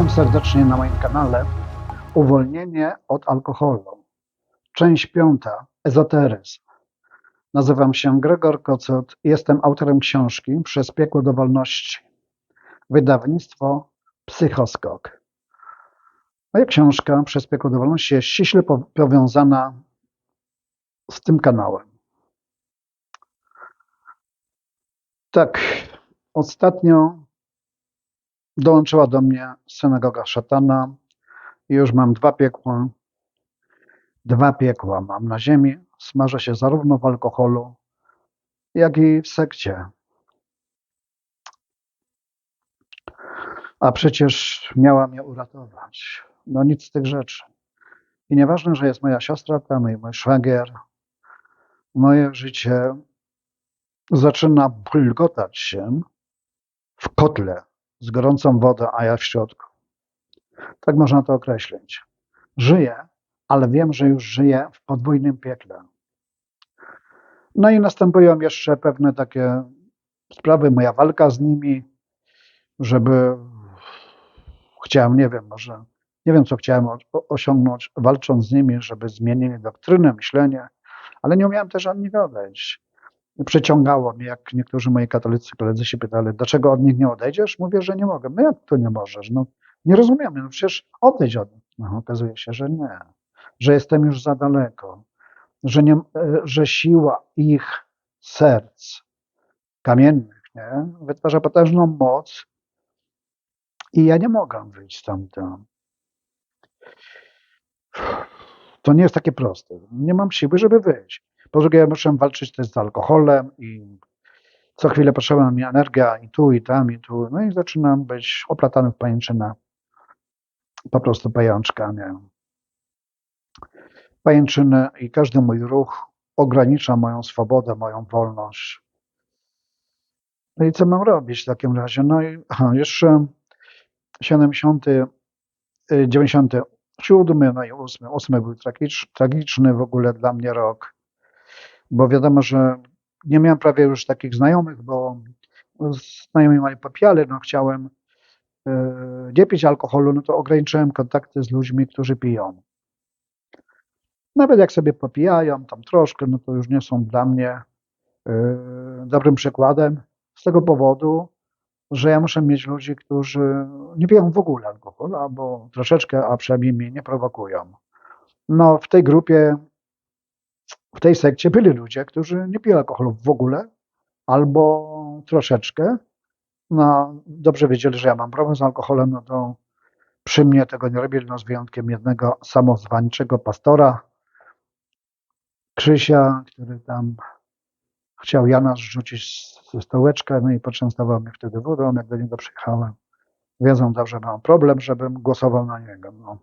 Witam serdecznie na moim kanale Uwolnienie od alkoholu. Część piąta. Ezoteryzm. Nazywam się Gregor Kocot i jestem autorem książki Przez piekło do wolności. Wydawnictwo Psychoskok. Moja książka Przez piekło do wolności jest ściśle po- powiązana z tym kanałem. Tak, ostatnio dołączyła do mnie synagoga szatana i już mam dwa piekła. Dwa piekła mam na ziemi. Smażę się zarówno w alkoholu, jak i w sekcie. A przecież miała mnie uratować. No nic z tych rzeczy. I nieważne, że jest moja siostra tam i mój szwagier, moje życie zaczyna bulgotać się w kotle z gorącą wodą, a ja w środku. Tak można to określić. Żyję, ale wiem, że już żyję w podwójnym piekle. No i następują jeszcze pewne takie sprawy, moja walka z nimi, żeby chciałem, nie wiem, może nie wiem, co chciałem osiągnąć, walcząc z nimi, żeby zmienili doktrynę, myślenie, ale nie umiałem też od nich. Przeciągało mnie, jak niektórzy moi katolicy koledzy się pytali, dlaczego od nich nie odejdziesz? Mówię, że nie mogę. No jak to nie możesz? No, nie rozumiemy, no przecież odejdź od nich. No, okazuje się, że nie, że jestem już za daleko, że, nie, e, że siła ich serc kamiennych nie, wytwarza potężną moc i ja nie mogę wyjść stamtąd. To nie jest takie proste. Nie mam siły, żeby wyjść. Po drugie, muszę walczyć też z alkoholem i co chwilę potrzebna mi energia i tu, i tam, i tu. No i zaczynam być oplatany w pajęczynę. Po prostu pajączka, nie. Pajęczynę i każdy mój ruch ogranicza moją swobodę, moją wolność. No i co mam robić w takim razie? No i aha, jeszcze 70, y, 97, no i 8, 8 był tragicz, tragiczny w ogóle dla mnie rok, bo wiadomo, że nie miałem prawie już takich znajomych, bo znajomi mieli popiale, no chciałem y, nie pić alkoholu, no to ograniczyłem kontakty z ludźmi, którzy piją. Nawet jak sobie popijają tam troszkę, no to już nie są dla mnie y, dobrym przykładem z tego powodu, że ja muszę mieć ludzi, którzy nie piją w ogóle alkoholu, albo troszeczkę, a przynajmniej mnie nie prowokują. No, w tej grupie, w tej sekcie byli ludzie, którzy nie piją alkoholu w ogóle, albo troszeczkę. No, dobrze wiedzieli, że ja mam problem z alkoholem, no to przy mnie tego nie robili, no z wyjątkiem jednego samozwańczego pastora, Krzysia, który tam chciał Jana zrzucić ze stołeczka, no i poczęstował mnie wtedy wodą, jak do niego przyjechałem. Wiedzą dobrze, że mam problem, żebym głosował na niego. No.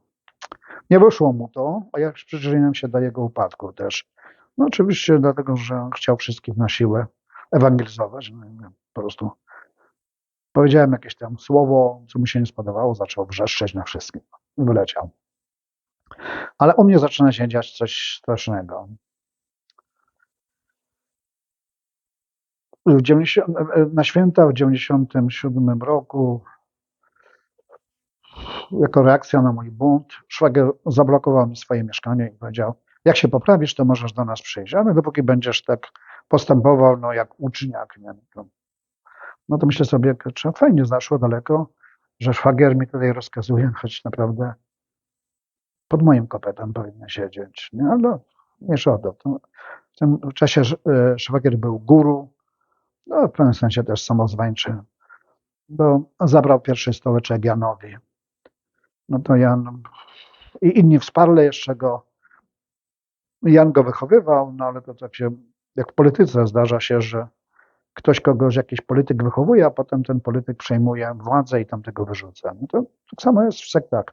Nie wyszło mu to, a ja przyczyniłem się do jego upadku też. No oczywiście dlatego, że chciał wszystkich na siłę ewangelizować. No, po prostu powiedziałem jakieś tam słowo, co mu się nie spodobało, zaczął wrzeszczeć na wszystkim. I wyleciał. Ale u mnie zaczyna się dziać coś strasznego. W 90, na święta w 97 roku, jako reakcja na mój bunt, szwagier zablokował mi swoje mieszkanie i powiedział, jak się poprawisz, to możesz do nas przyjść, ale dopóki będziesz tak postępował, no jak uczniak, nie? To, no to myślę sobie, kurczę, fajnie zaszło daleko, że szwagier mi tutaj rozkazuje, choć naprawdę pod moim kopetem powinien siedzieć, nie? ale to. To W tym czasie e, szwagier był guru, no w pewnym sensie też samozwańczy, bo zabrał pierwszy stołeczek Janowi. No to Jan i inni wsparli jeszcze go. Jan go wychowywał, no ale to tak się, jak w polityce zdarza się, że ktoś kogoś, jakiś polityk wychowuje, a potem ten polityk przejmuje władzę i tam tego wyrzuca. No to tak samo jest w sektach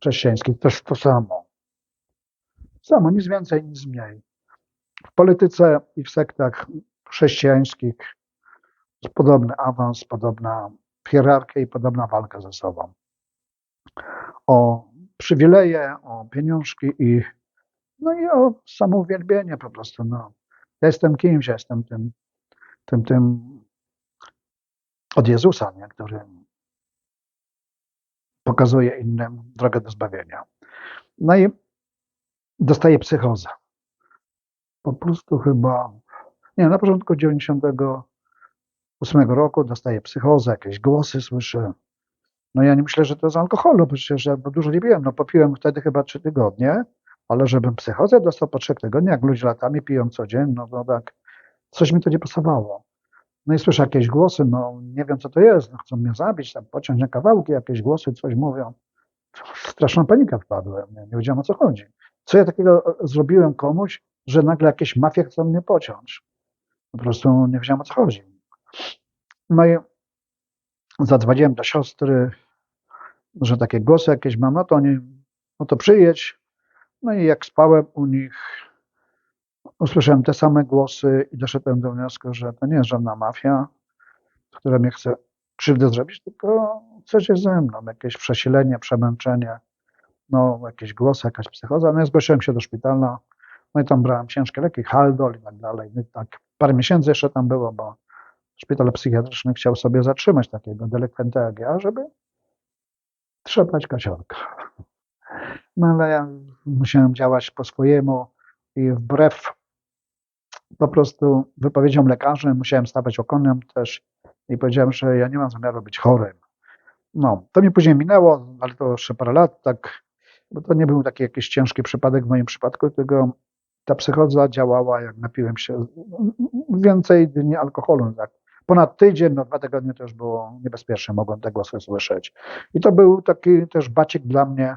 chrześcijańskich, też to samo. Samo, nic więcej, nic mniej. W polityce i w sektach chrześcijańskich jest podobny awans, podobna hierarchia i podobna walka ze sobą. O przywileje, o pieniążki i no i o samouwielbienie po prostu. No. Jestem kimś, jestem tym, tym, tym od Jezusa, nie? który pokazuje innym drogę do zbawienia. No i dostaje psychozę. Po prostu chyba, nie, na początku 98 roku dostaje psychozę, jakieś głosy słyszę. No ja nie myślę, że to z alkoholu, przecież ja dużo nie piłem. No popiłem wtedy chyba trzy tygodnie, ale żebym psychozę dostał po trzech tygodniach, jak ludzie latami piją co dzień, no to tak, coś mi to nie pasowało. No i słyszę jakieś głosy, no nie wiem co to jest, no chcą mnie zabić, tam pociąć na kawałki, jakieś głosy coś mówią. Straszną panikę wpadłem, nie, nie wiedziałem o co chodzi. Co ja takiego zrobiłem komuś, że nagle jakieś mafie chcą mnie pociąć? Po prostu nie wiedziałem o co chodzi. No i zadzwoniłem do siostry, że takie głosy jakieś mam, no to oni, no to przyjedź. No i jak spałem u nich, usłyszałem te same głosy i doszedłem do wniosku, że to nie jest żadna mafia, która mnie chce krzywdę zrobić, tylko coś jest ze mną, jakieś przesilenie, przemęczenie, no jakieś głosy, jakaś psychoza. No ja zgłosiłem się do szpitala, no i tam brałem ciężkie leki, haldol i tak dalej. No i tak parę miesięcy jeszcze tam było, bo szpital psychiatryczny chciał sobie zatrzymać takiego delikwenta jak ja, żeby trzepać kasiorka. No ale ja musiałem działać po swojemu i wbrew po prostu wypowiedziom lekarzy musiałem stawać okonem też i powiedziałem, że ja nie mam zamiaru być chorym. No, to mi później minęło, ale to jeszcze parę lat, tak, bo to nie był taki jakiś ciężki przypadek w moim przypadku, tylko ta psychoza działała, jak napiłem się więcej dni alkoholu, tak. Ponad tydzień, no dwa tygodnie to już było niebezpieczne, mogłem te głosy słyszeć. I to był taki też bacik dla mnie,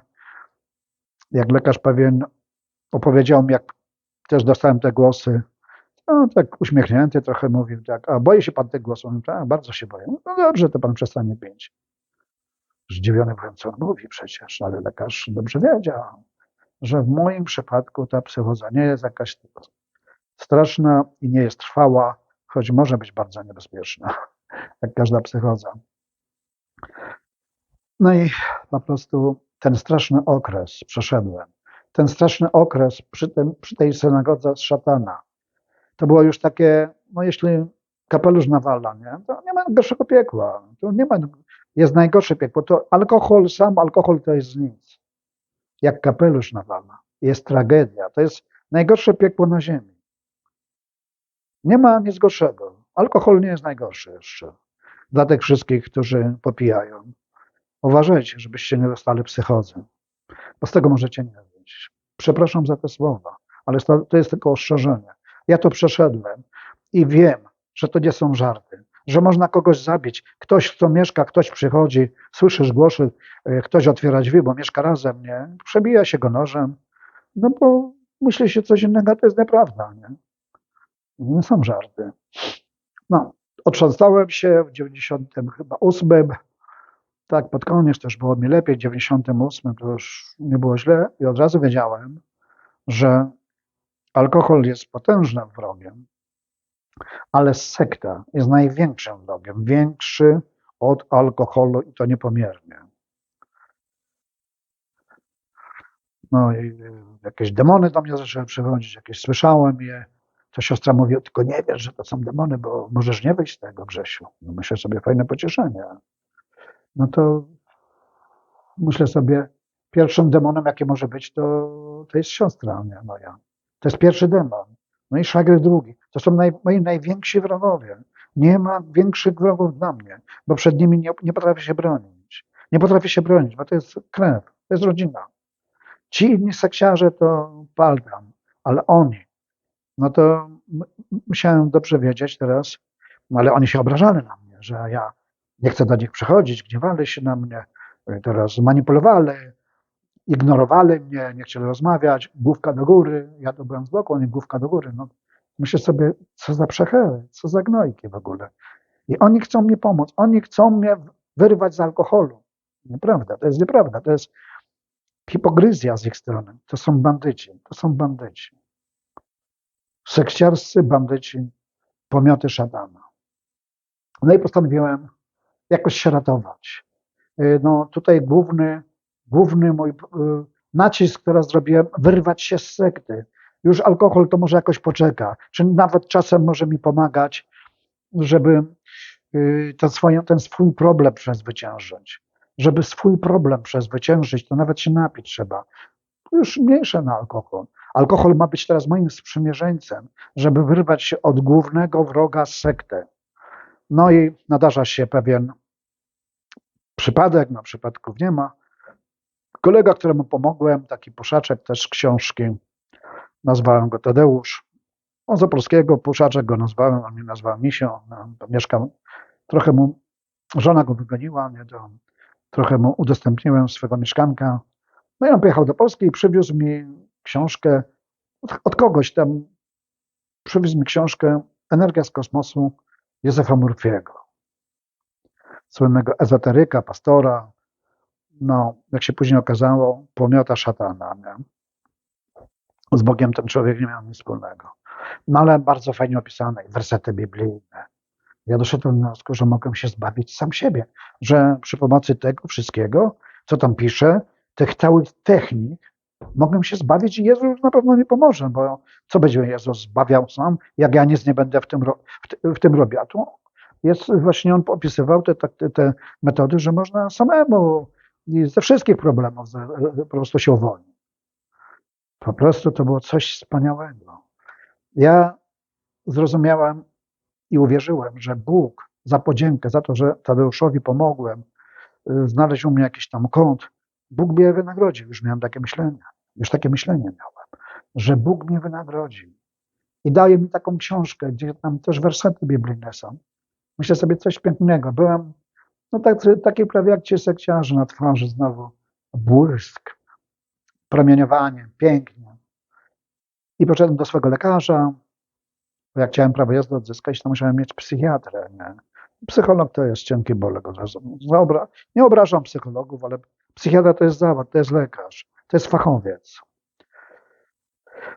jak lekarz pewien opowiedział mi, jak też dostałem te głosy, no, tak uśmiechnięty trochę mówił, tak, a boi się pan tych głosów? Mówię, tak, bardzo się boję. No dobrze, to pan przestanie pić. Zdziwiony byłem, co on mówi przecież, ale lekarz dobrze wiedział, że w moim przypadku ta psychoza nie jest jakaś straszna i nie jest trwała, choć może być bardzo niebezpieczna, jak każda psychoza. No i po prostu ten straszny okres przeszedłem. Ten straszny okres przy, tym, przy tej synagodze z szatana. To było już takie, no jeśli kapelusz nawala, nie, to nie ma gorszego piekła. To nie ma, jest najgorsze piekło. To alkohol, sam alkohol to jest nic. Jak kapelusz nawala. Jest tragedia. To jest najgorsze piekło na ziemi. Nie ma nic gorszego. Alkohol nie jest najgorszy jeszcze. Dla tych wszystkich, którzy popijają. Uważajcie, żebyście nie dostali psychozy, bo z tego możecie nie wyjść. Przepraszam za te słowa, ale to, jest tylko ostrzeżenie. Ja to przeszedłem i wiem, że to nie są żarty, że można kogoś zabić. Ktoś, kto mieszka, ktoś przychodzi, słyszysz głosy, e, ktoś otwiera drzwi, bo mieszka razem, nie? Przebija się go nożem, no bo myśli się coś innego, to jest nieprawda, nie? Nie są żarty. No, otrząsnąłem się w 90 chyba 8 tak, pod koniec też było mi lepiej, w 98 to już nie było źle i od razu wiedziałem, że alkohol jest potężnym wrogiem, ale sekta jest największym wrogiem, większy od alkoholu i to niepomiernie. No i jakieś demony do mnie zaczęły przychodzić, jakieś słyszałem je. To siostra mówi, tylko nie wiesz, że to są demony, bo możesz nie wyjść z tego, Grzesiu. No myślę sobie, fajne pocieszenie no to myślę sobie, pierwszym demonem, jaki może być, to, to jest siostra nie, moja. To jest pierwszy demon. No i szwagier drugi. To są naj, moi najwięksi wrogowie. Nie ma większych wrogów dla mnie, bo przed nimi nie, nie potrafię się bronić. Nie potrafię się bronić, bo to jest krew, to jest rodzina. Ci inni seksiarze to paltam, ale oni, no to musiałem dobrze wiedzieć teraz, no ale oni się obrażali na mnie, że ja nie chcę do nich przychodzić, gniewali się na mnie, teraz manipulowali, ignorowali mnie, nie chcieli rozmawiać, główka do góry, ja to byłem z boku, oni główka do góry. No, myślę sobie, co za przechyły, co za gnojki w ogóle. I oni chcą mi pomóc, oni chcą mnie wyrwać z alkoholu. Nieprawda, to jest nieprawda, to jest hipokryzja z ich strony. To są bandyci, to są bandyci. Sekciarscy bandyci, pomioty szatana. No i postanowiłem jakoś się ratować. Y, no tutaj główny, główny mój y, nacisk, który zrobiłem, wyrwać się z sekty. Już alkohol to może jakoś poczeka, czy nawet czasem może mi pomagać, żeby y, ten, ten swój problem przezwyciężyć. żeby swój problem przezwyciężyć, to nawet się napić trzeba. Już mniejsze na alkohol. Alkohol ma być teraz moim sprzymierzeńcem, żeby wyrwać się od głównego wroga sekty. No i nadarza się pewien przypadek, no przypadków nie ma. Kolega, któremu pomogłem, taki poszaczek też książki, nazwałem go Tadeusz. On z Opolskiego, poszaczek go nazwałem, on mnie nazwał Misio. Mieszkam, trochę mu, żona go wygoniła, nie, to trochę mu udostępniłem swego mieszkanka. No i on pojechał do Polski i przywiózł mi książkę od, od kogoś tam, przywiózł mi książkę Energia z kosmosu Józefa Murphy'ego, słynnego ezoteryka, pastora, no, jak się później okazało, pomiota szatana. Nie? Z Bogiem ten człowiek nie miał nic wspólnego. No ale bardzo fajnie opisane, wersety biblijne. Ja doszedłem do wniosku, że mogłem się zbawić sam siebie, że przy pomocy tego wszystkiego, co tam pisze, tych całych technik, mogłem się zbawić i Jezus na pewno nie pomoże, bo co będzie Jezus zbawiał sam, jak ja nic nie będę w tym, w, tym robił. A tu jest właśnie on opisywał te, te, te metody, że można samemu i ze wszystkich problemów po prostu się uwolnić. Po prostu to było coś wspaniałego. Ja zrozumiałem i uwierzyłem, że Bóg za podziękę, za to, że Tadeuszowi pomogłem y, znaleźć u mnie jakiś tam kąt, Bóg mnie wynagrodził. Już miałem takie myślenie. Już takie myślenie miałem, że Bóg mnie wynagrodzi. I daje mi taką książkę, gdzie tam też wersety biblijne są. Myślę sobie coś pięknego. Byłem no tak, taki prawie jak cię sekciarzy na twarzy znowu. Błysk, promieniowanie, pięknie. I poszedłem do swego lekarza, bo jak chciałem prawo jazdy odzyskać, to musiałem mieć psychiatrę. Nie? Psycholog to jest cienki bolek. Nie obrażam psychologów, ale psychiatra to jest zawód, to jest lekarz, to jest fachowiec.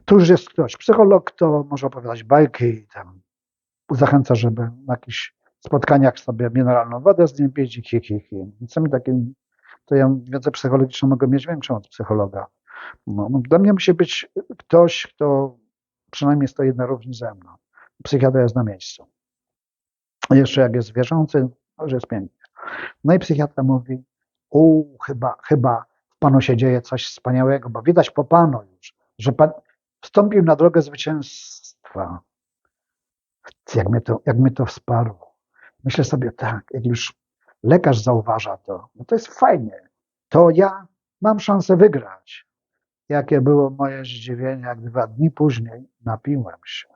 Tu już jest ktoś. Psycholog to może opowiadać bajki i tam zachęca, żeby na jakiś spotkaniach sobie mineralną wodę z nim pić i hi, hi, hi. Czasami takim, to ja wiedzę psychologiczną mogę mieć większą od psychologa. No, no, dla mnie musi być ktoś, kto przynajmniej stoi na równi ze mną. Psychiatra jest na miejscu. Jeszcze jak jest wierzący, to już jest pięknie. No i psychiatra mówi, u, chyba, chyba Panu się dzieje coś wspaniałego, bo widać po Panu już, że Pan wstąpił na drogę zwycięstwa. Jak mnie to, jak mnie to wsparło. Myślę sobie tak, jak już lekarz zauważa to, no to jest fajnie. To ja mam szansę wygrać. Jakie było moje zdziwienie, jak dwa dni później napiłem się.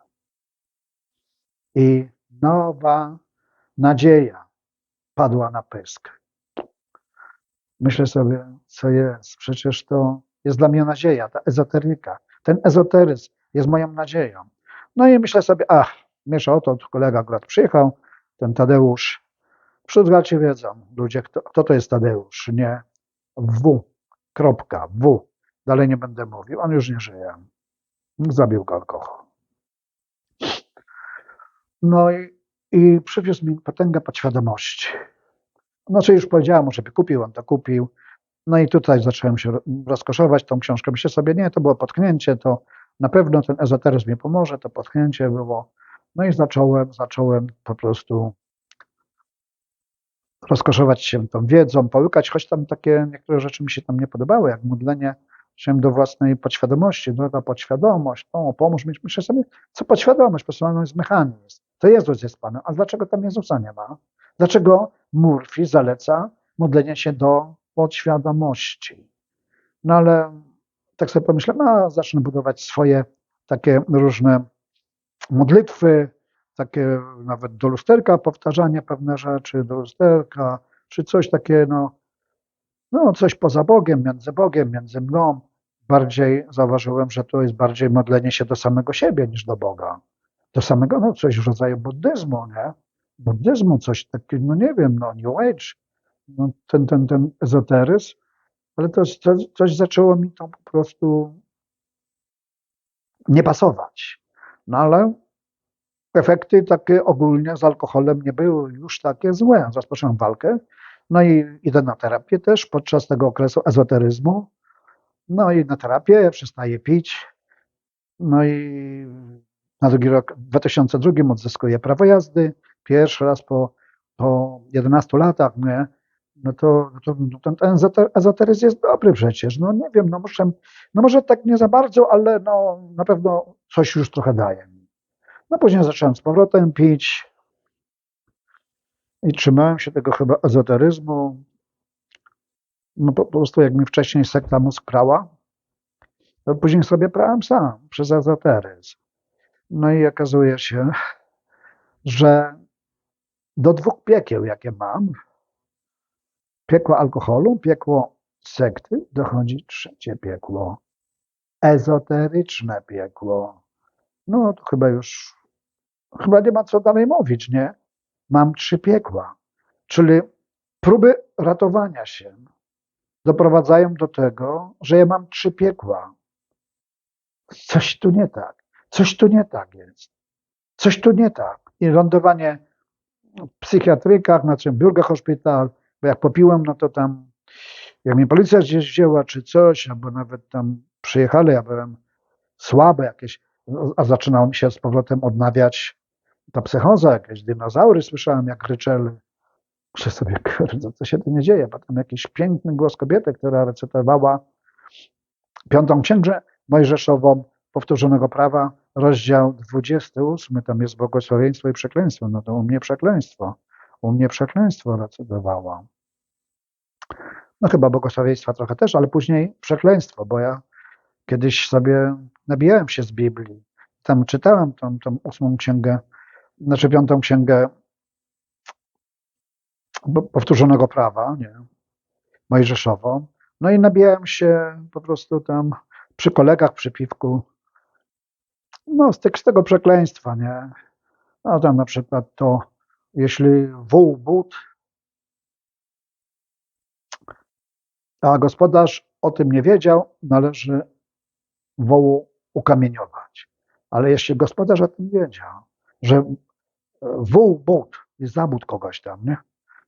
I nowa nadzieja padła na pysk. Myślę sobie, co jest. Przecież to jest dla mnie nadzieja, ta ezoteryka. Ten ezoteryzm jest moją nadzieją. No i myślę sobie, ach, miesza o to, kolega akurat przyjechał, ten Tadeusz. Wśród wiedzą ludzie, kto, kto to jest Tadeusz, nie W, kropka, W. Dalej nie będę mówił, on już nie żyje. Zabił go alkohol. No i, i przywiózł mi potęgę podświadomości. Znaczy już powiedziałem żeby kupił, on to kupił. No i tutaj zacząłem się rozkoszować tą książkę. Myślę sobie, nie, to było potknięcie, to na pewno ten ezoteryzm mi pomoże, to potknięcie było no i zacząłem, zacząłem po prostu rozkoszować się tą wiedzą, połykać, choć tam takie niektóre rzeczy mi się tam nie podobały, jak modlenie się do własnej podświadomości, droga podświadomość, o, pomóż mi, myślę sobie, co podświadomość, podświadomość jest mechanizm, to Jezus jest Panem, a dlaczego tam Jezusa nie ma? Dlaczego Murphy zaleca modlenie się do podświadomości? No ale tak sobie pomyślałem, a zacznę budować swoje takie różne modlitwy, takie nawet do lusterka powtarzanie pewne rzeczy, do lusterka, czy coś takie, no, no coś poza Bogiem, między Bogiem, między mną. Bardziej zauważyłem, że to jest bardziej modlenie się do samego siebie niż do Boga. Do samego, no coś w rodzaju buddyzmu, nie? Buddyzmu, coś takiego, no nie wiem, no New Age, no, ten, ten, ten ezoteryzm, ale to, to, coś zaczęło mi to po prostu nie pasować. No ale efekty takie ogólnie z alkoholem nie były już takie złe. Rozpocząłem walkę, no i idę na terapię też podczas tego okresu ezoteryzmu. No i na terapię, przestaję pić. No i na drugi rok, w 2002 odzyskuję prawo jazdy. Pierwszy raz po, po 11 latach mnie no to, no to, no ten ezoter- ezoteryzm jest dobry przecież. No nie wiem, no muszę, no może tak nie za bardzo, ale no na pewno coś już trochę daje. No później zacząłem z powrotem pić i trzymałem się tego chyba ezoteryzmu. No po, po prostu jak mi wcześniej sekta mózg prała, to później sobie prałem sam przez ezoteryzm. No i okazuje się, że do dwóch piekieł, jakie mam, piekło alkoholu, piekło sekty, dochodzi trzecie piekło. Ezoteryczne piekło. No to chyba już, chyba nie ma co dalej mówić, nie? Mam trzy piekła. Czyli próby ratowania się doprowadzają do tego, że ja mam trzy piekła. Coś tu nie tak. Coś tu nie tak jest. Coś tu nie tak. I lądowanie psychiatrykach, na czym Bürgerhospital, bo jak popiłem, no to tam, jak mnie policja gdzieś wzięła czy coś, albo nawet tam przyjechali, ja byłem słaby jakieś, a zaczynało mi się z powrotem odnawiać ta psychoza, jakieś dinozaury słyszałem, jak ryczeli. Muszę sobie, kurde, co się tu nie dzieje? Potem jakiś piękny głos kobiety, która recytowała piątą księgę mojżeszową powtórzonego prawa, rozdział 28, tam jest błogosławieństwo i przekleństwo. No to u mnie przekleństwo. U mnie przekleństwo recytowała. No chyba błogosławieństwa trochę też, ale później przekleństwo, bo ja kiedyś sobie nabijałem się z Biblii. Tam czytałem tą, tą ósmą księgę, znaczy piątą księgę powtórzonego prawa, nie, mojżeszową. No i nabijałem się po prostu tam przy kolegach, przy piwku, no z, tego, przekleństwa, nie. No tam na przykład to, jeśli wół but, a gospodarz o tym nie wiedział, należy wołu ukamieniować. Ale jeśli gospodarz o tym wiedział, że wół but jest zabód kogoś tam, nie?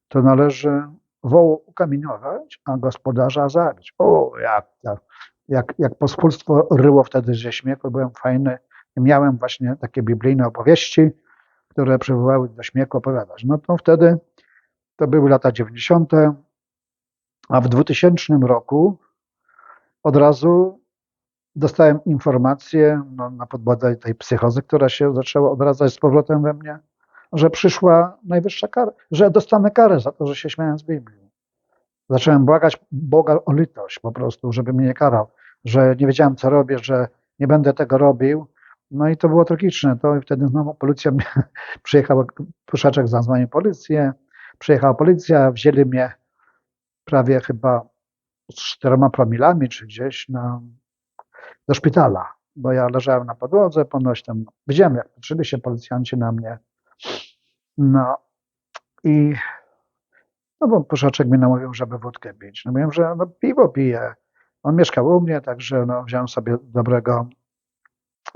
to należy wołu ukamieniować, a gospodarza zabić. O, jak, jak, jak, jak pospólstwo ryło wtedy ze śmiechu, byłem fajny i miałem właśnie takie biblijne opowieści, które przywołały do śmiechu opowiadać. No to wtedy, to były lata 90., a w 2000 roku od razu dostałem informację no, na podbodze tej psychozy, która się zaczęła odradzać z powrotem we mnie, że przyszła najwyższa kara, że dostanę karę za to, że się śmiałem z Biblii. Zacząłem błagać Boga o litość po prostu, żeby mnie nie karał, że nie wiedziałem, co robię, że nie będę tego robił. No i to było tragiczne. To wtedy znowu policja przyjechała, Puszaczek zadzwonił policję, przyjechała policja, wzięli mnie prawie chyba z czterema promilami, czy gdzieś na, do szpitala, bo ja leżałem na podłodze, ponoć tam, widziałem jak patrzyli się policjanci na mnie, no i no bo Puszaczek mi namówił, żeby wódkę pić. No mówiłem, że no, piwo piję. On mieszkał u mnie, także no, wziąłem sobie dobrego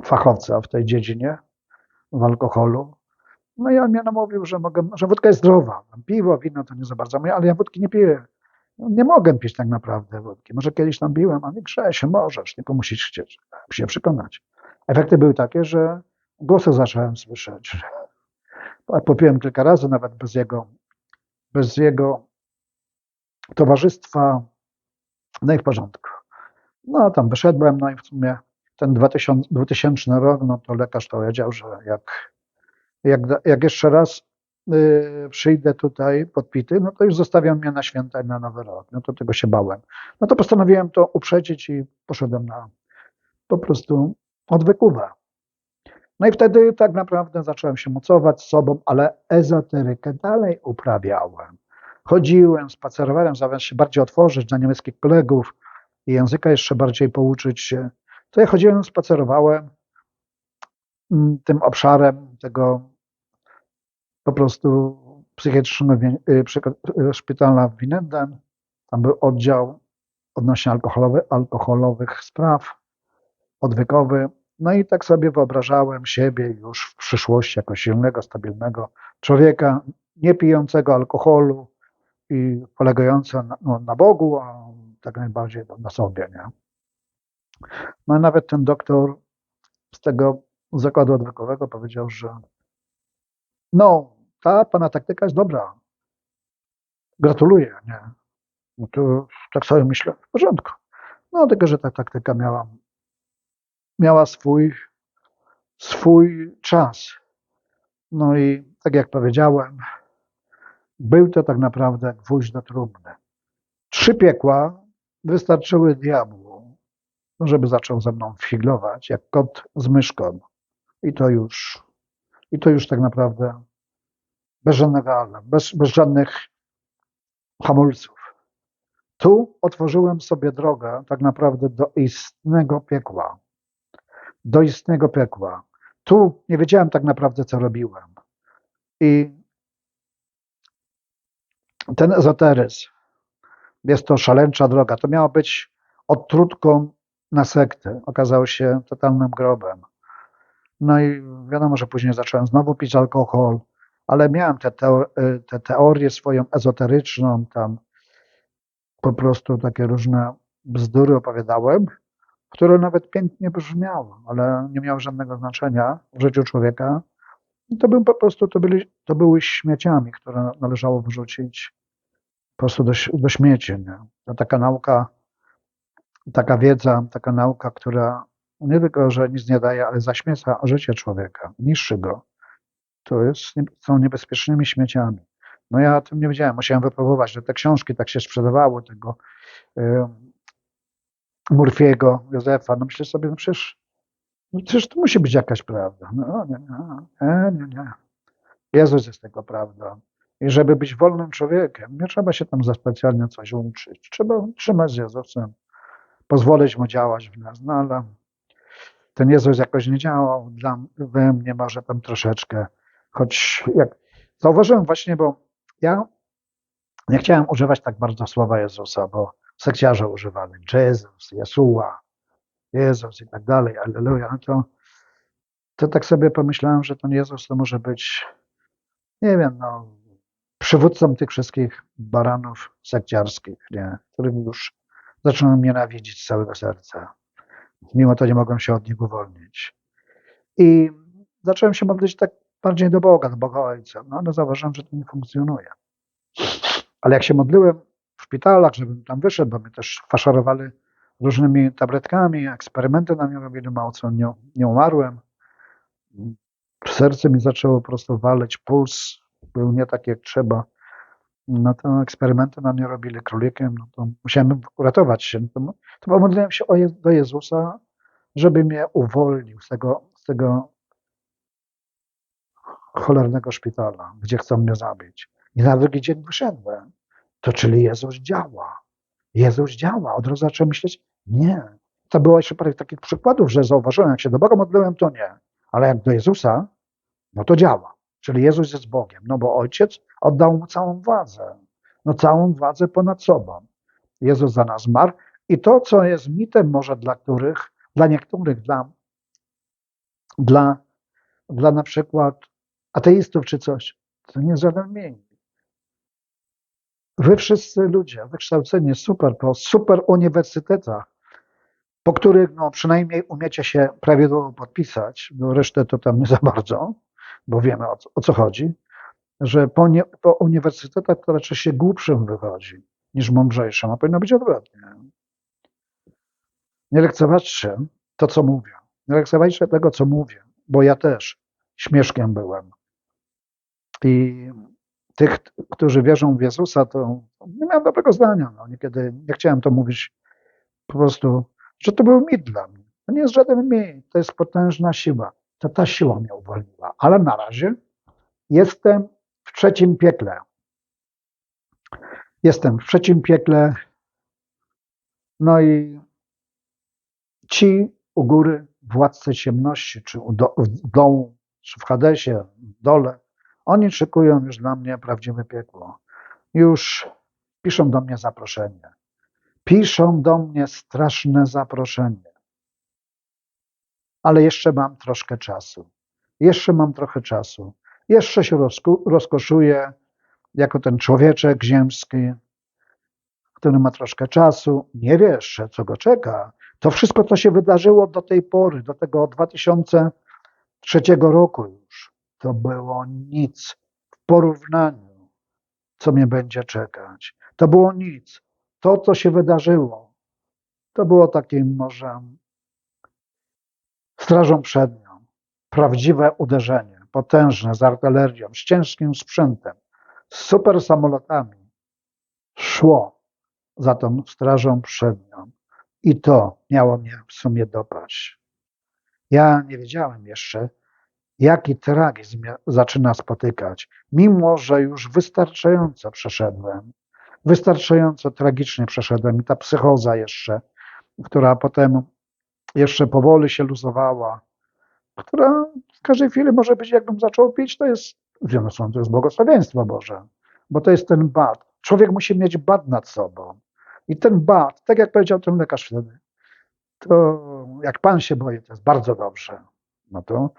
fachowca w tej dziedzinie, w alkoholu. No i on mnie namówił, że, mogę, że wódka jest zdrowa. Piwo, wino to nie za bardzo, ale ja wódki nie piję. No, nie mogę pić tak naprawdę wódki. Może kiedyś tam piłem, a nie Grzesiu, możesz, tylko musisz chcieć się przekonać. Efekty były takie, że głosy zacząłem słyszeć. Popiłem kilka razy, nawet bez jego, bez jego towarzystwa. No i w porządku. No tam wyszedłem, no i w sumie ten 2000, 2000 rok, no to lekarz powiedział, że jak, jak, jak jeszcze raz y, przyjdę tutaj podpity, no to już zostawiam mnie na święta i na nowy rok. No to tego się bałem. No to postanowiłem to uprzedzić i poszedłem na po prostu odwykuwę. No i wtedy tak naprawdę zacząłem się mocować z sobą, ale ezoterykę dalej uprawiałem. Chodziłem, spacerowałem, zamiast się bardziej otworzyć dla niemieckich kolegów i języka jeszcze bardziej pouczyć się, to ja chodziłem, spacerowałem tym obszarem tego po prostu psychiatrycznego szpitala w Winnenden. Tam był oddział odnośnie alkoholowy, alkoholowych spraw, odwykowy. No i tak sobie wyobrażałem siebie już w przyszłości jako silnego, stabilnego człowieka, nie pijącego alkoholu i polegającego na, no, na Bogu, a tak najbardziej na sobie. Nie? No i nawet ten doktor z tego zakładu odwykowego powiedział, że no, ta pana taktyka jest dobra, Gratuluję, nie? No to tak sobie myślę, w porządku. No tylko, że ta taktyka miała, miała swój, swój czas. No i tak jak powiedziałem, był to tak naprawdę gwóźdź do trumny. Trzy piekła wystarczyły diabłu, żeby zaczął ze mną figlować, jak kot z myszką. I to już, i to już tak naprawdę bez żadnego ale, bez, bez żadnych hamulców. Tu otworzyłem sobie drogę tak naprawdę do istnego piekła. Do istnego piekła. Tu nie wiedziałem tak naprawdę, co robiłem. I ten ezoteryzm jest to szaleńcza droga. To miała być odtrutką na sektę. Okazało się totalnym grobem. No i wiadomo, że później zacząłem znowu pić alkohol, ale miałem tę teo te teorię swoją ezoteryczną, tam po prostu takie różne bzdury opowiadałem, które nawet pięknie brzmiały, ale nie miały żadnego znaczenia w życiu człowieka. I to był po prostu, to, byli, to były śmieciami, które należało wyrzucić po prostu do, do śmieci. Nie? To taka nauka, taka wiedza, taka nauka, która nie tylko, że nic nie daje, ale zaśmieca życie człowieka, niszczy go. To jest, są niebezpiecznymi śmieciami. No ja o tym nie wiedziałem, musiałem wypróbować, że te książki tak się sprzedawały, tego y, Murfiego, Józefa, no myślę sobie, no przecież, no przecież to musi być jakaś prawda. No nie, nie, nie, nie. Jezus jest tego prawda. I żeby być wolnym człowiekiem, nie trzeba się tam za specjalnie coś uczyć. Trzeba trzymać z Jezusem, pozwolić Mu działać w nas. No ale ten Jezus jakoś nie działał dla, we mnie, może tam troszeczkę. Choć jak zauważyłem właśnie, bo ja nie chciałem używać tak bardzo słowa Jezusa, bo sekciarze używali Jezus, Jesua, Jezus i tak dalej, Alleluja. No to, to tak sobie pomyślałem, że ten Jezus to może być, nie wiem, no, przywódcą tych wszystkich baranów sekciarskich, nie? których już zacząłem nienawidzić z całego serca. Mimo to nie mogłem się od nich uwolnić. I zacząłem się modlić tak bardziej do Boga, do Boga Ojca. No ale zauważyłem, że to nie funkcjonuje. Ale jak się modliłem w szpitalach, żebym tam wyszedł, bo mnie też faszerowali różnymi tabletkami, eksperymenty na mnie robili, mało co nie, nie umarłem. Serce mi zaczęło po prostu waleć, puls był nie tak jak trzeba. No to eksperymenty na mnie robili królikiem, no to musiałem uratować się. No to, to pomodliłem się do Jezusa, żeby mnie uwolnił z tego, z tego cholernego szpitala, gdzie chcą mnie zabić. I na drugi dzień wyszedłem. To czyli Jezus działa. Jezus działa. Od razu zacząłem myśleć, nie. To było jeszcze parę takich przykładów, że zauważyłem, jak się do Boga modliłem, to nie. Ale jak do Jezusa, no to działa. Czyli Jezus jest Bogiem. No bo Ojciec oddał mu całą władzę. No całą władzę ponad sobą. Jezus za nas zmarł. I to, co jest mitem może dla których, dla niektórych, dla, dla, dla na przykład ateistów czy coś, to nie mień. Wy wszyscy ludzie wykształceni super po super uniwersytetach, po których no, przynajmniej umiecie się prawidłowo podpisać, no resztę to tam nie za bardzo, bo wiemy o o co chodzi, że po, nie, po uniwersytetach to raczej się głupszym wychodzi niż mądrzejszym, a powinno być odwrotnie. Nie lekceważcie to, co mówię. Nie lekceważcie tego, co mówię, bo ja też śmieszkiem byłem. I tych, którzy wierzą w Jezusa, to nie miałem dobrego zdania. No, niekiedy nie chciałem to mówić po prostu, że to był mit dla mnie. To nie jest żaden mit, to jest potężna siła. To ta siła mnie uwolniła. Ale na razie jestem w trzecim piekle. Jestem w trzecim piekle. No i ci u góry, władcy ciemności, czy do, w dołu, czy w Hadesie, w dole, oni szykują już dla mnie prawdziwe piekło. Już piszą do mnie zaproszenie. Piszą do mnie straszne zaproszenie. Ale jeszcze mam troszkę czasu. Jeszcze mam trochę czasu. Jeszcze się rozkoszuję jako ten człowieczek ziemski, który ma troszkę czasu. Nie wiesz, co go czeka. To wszystko, co się wydarzyło do tej pory, do tego 2003 roku już, to było nic w porównaniu co mnie będzie czekać. To było nic. To, co się wydarzyło, to było takim może strażą przednią. Prawdziwe uderzenie, potężne, z artylerią, z ciężkim sprzętem, z super samolotami. Szło za tą strażą przednią. I to miało mnie w sumie dopaść. Ja nie wiedziałem jeszcze, jaki tragizm zaczyna spotykać, mimo że już wystarczająco przeszedłem. Wystarczająco tragicznie przeszedłem i ta psychoza jeszcze, która potem jeszcze powoli się luzowała, która w każdej chwili może być, jakbym zaczął pić, to jest, z jednej strony to jest błogosławieństwo Boże, bo to jest ten bat. Człowiek musi mieć bat nad sobą. I ten bat, tak jak powiedział ten lekarz wtedy, to jak Pan się boi, to jest bardzo dobrze. No to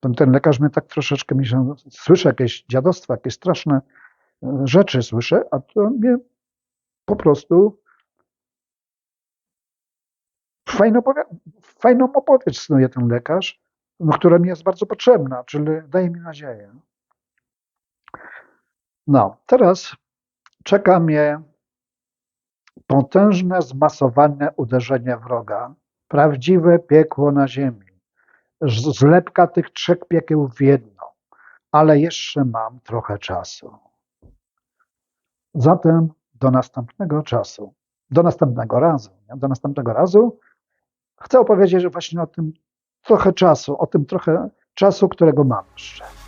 ten, ten lekarz mnie tak troszeczkę mi się, słyszę jakieś dziadostwa, jakieś straszne rzeczy słyszę, a to mnie po prostu fajną, opowi- fajną opowieść snuje ten lekarz, no, która mi jest bardzo potrzebna, czyli daje mi nadzieję. No, teraz czeka mnie potężne, zmasowane uderzenie wroga, prawdziwe piekło na ziemi, zlepka tych trzech piekieł w jedno, ale jeszcze mam trochę czasu. Zatem do następnego czasu, do następnego razu, nie? do następnego razu chcę opowiedzieć właśnie o tym trochę czasu, o tym trochę czasu, którego mam jeszcze.